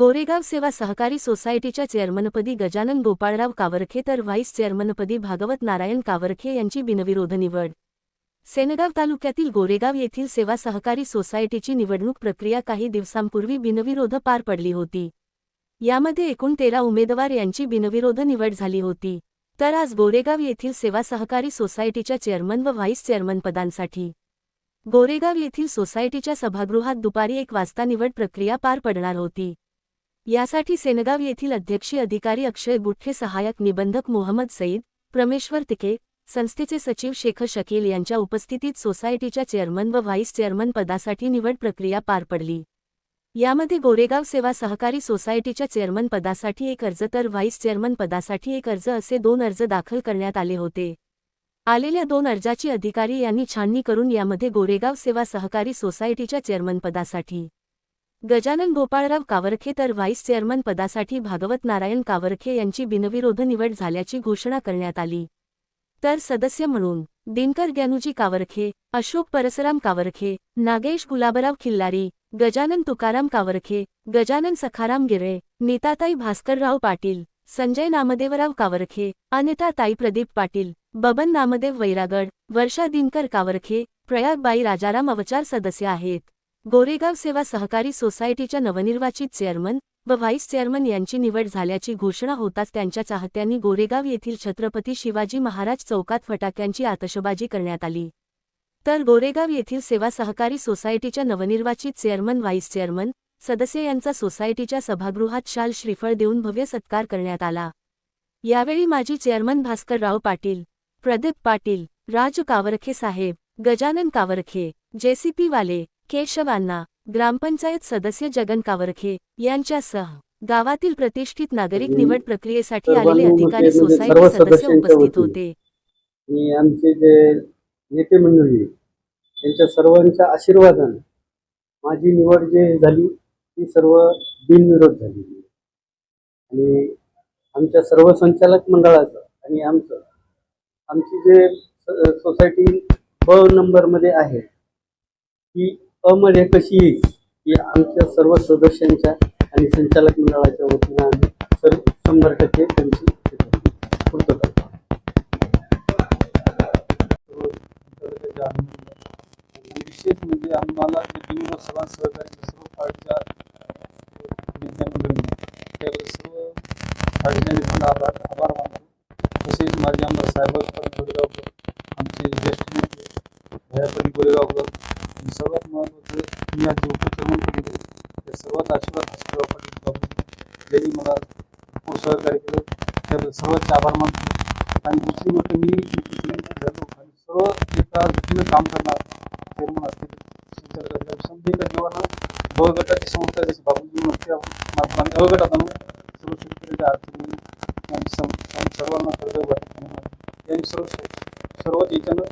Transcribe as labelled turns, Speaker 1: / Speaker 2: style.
Speaker 1: गोरेगाव सेवा सहकारी सोसायटीच्या चेअरमनपदी गजानन गोपाळराव कावरखे तर व्हाईस चेअरमनपदी भागवत नारायण कावरखे यांची बिनविरोध निवड. सेनगाव तालुक्यातील गोरेगाव येथील सेवा सहकारी सोसायटीची निवडणूक प्रक्रिया काही दिवसांपूर्वी बिनविरोध पार पडली होती. यामध्ये एकूण तेरा उमेदवार यांची बिनविरोध निवड झाली होती. तर आज गोरेगाव येथील सेवा सहकारी सोसायटीच्या चेअरमन व व्हाईस चेअरमन पदांसाठी गोरेगाव येथील सोसायटीच्या सभागृहात दुपारी एक वाजता निवड प्रक्रिया पार पडणार होती. यासाठी सेनगाव येथील अध्यक्षी अधिकारी अक्षय गुठ्ठे सहाय्यक निबंधक मोहम्मद सईद प्रमेश्वर तिके संस्थेचे सचिव शेख शकील यांच्या उपस्थितीत सोसायटीच्या चेअरमन व व्हाईस चेअरमन पदासाठी निवड प्रक्रिया पार पडली. यामध्ये गोरेगाव सेवा सहकारी सोसायटीच्या चेअरमन पदासाठी एक अर्ज तर व्हाईस चेअरमन पदासाठी एक अर्ज असे दोन अर्ज दाखल करण्यात आले होते. आलेल्या दोन अर्जाची अधिकारी यांनी छाननी करून यामध्ये गोरेगाव सेवा सहकारी सोसायटीच्या चेअरमन पदासाठी गजानन गोपाळराव कावरखे तर व्हाईस चेअरमन पदासाठी भागवत नारायण कावरखे यांची बिनविरोध निवड झाल्याची घोषणा करण्यात आली. तर सदस्य म्हणून दिनकर ग्यानुजी कावरखे अशोक परसराम कावरखे नागेश गुलाबराव खिल्लारी गजानन तुकाराम कावरखे गजानन सखाराम गिरे नीताताई भास्करराव पाटील संजय नामदेवराव कावरखे अनिताताई प्रदीप पाटील बबन नामदेव वैरागड वर्षा दिनकर कावरखे प्रयागबाई राजाराम अवचार सदस्य आहेत. गोरेगाव सेवा सहकारी सोसायटीच्या नवनिर्वाचित चेअरमन व व्हाईस चेअरमन यांची निवड झाल्याची घोषणा होताच त्यांच्या चाहत्यांनी गोरेगाव येथील छत्रपती शिवाजी महाराज चौकात फटाक्यांची आतषबाजी करण्यात आली. तर गोरेगाव येथील सेवा सहकारी सोसायटीच्या नवनिर्वाचित चेअरमन व्हाईस चेअरमन सदस्य यांचा सोसायटीच्या सभागृहात शाल श्रीफळ देऊन भव्य सत्कार करण्यात आला. यावेळी माजी चेअरमन भास्करराव पाटील प्रदीप पाटील राज कावरखे साहेब गजानन कावरखे जेसीपी वाले केशवांना ग्रामपंचायत सदस्य जगन कावरखे यांच्यासह गावातील प्रतिष्ठित नागरिक निवड प्रक्रियेसाठी आलेले अधिकारी सोसायटी सदस्य उपस्थित होते.
Speaker 2: आणि आमचे जे नेते मंडळी त्यांच्या सर्वांच्या आशीर्वादाने माझी निवड जे झाली ती सर्व बिनविरोध झाली. आणि आमच्या सर्व संचालक मंडळाचं आणि आमचं आमची जे सोसायटी ब नंबरमध्ये आहे ती अ मध्ये कशी येईल ही आमच्या सर्व सदस्यांच्या आणि संचालक मंडळाच्या वतीनं आम्ही सर शंभर टक्के त्यांची पूर्तता
Speaker 3: विशेष म्हणजे आम्हाला सर्व पार्टीच्या सर्व आभार आभार मानतो तसेच माझे आमदार गोरेगावकर आमचे ज्येष्ठ नेते भयापरी गोरेगावकर सर्वात महत्त्वाचं मी आज उपक्रमण केले त्या सर्वात आशीर्वाद आशीर्वाद पाटील बाबू. यांनी मला खूप सहकार्य केलं त्याबद्दल सर्वांचे आभार मानतो. आणि दुसरी गोष्ट मी झालो आणि सर्व एका दृष्टीनं काम करणार चेअरमन असतील. संचालक असतील. ब गटाची संस्था जशी बाबूजी म्हणते आपण अ गटात आणून सर्व शेतकऱ्याच्या आणि सम- सर्वांना कर्ज यांनी सर्व सर्व याच्यानं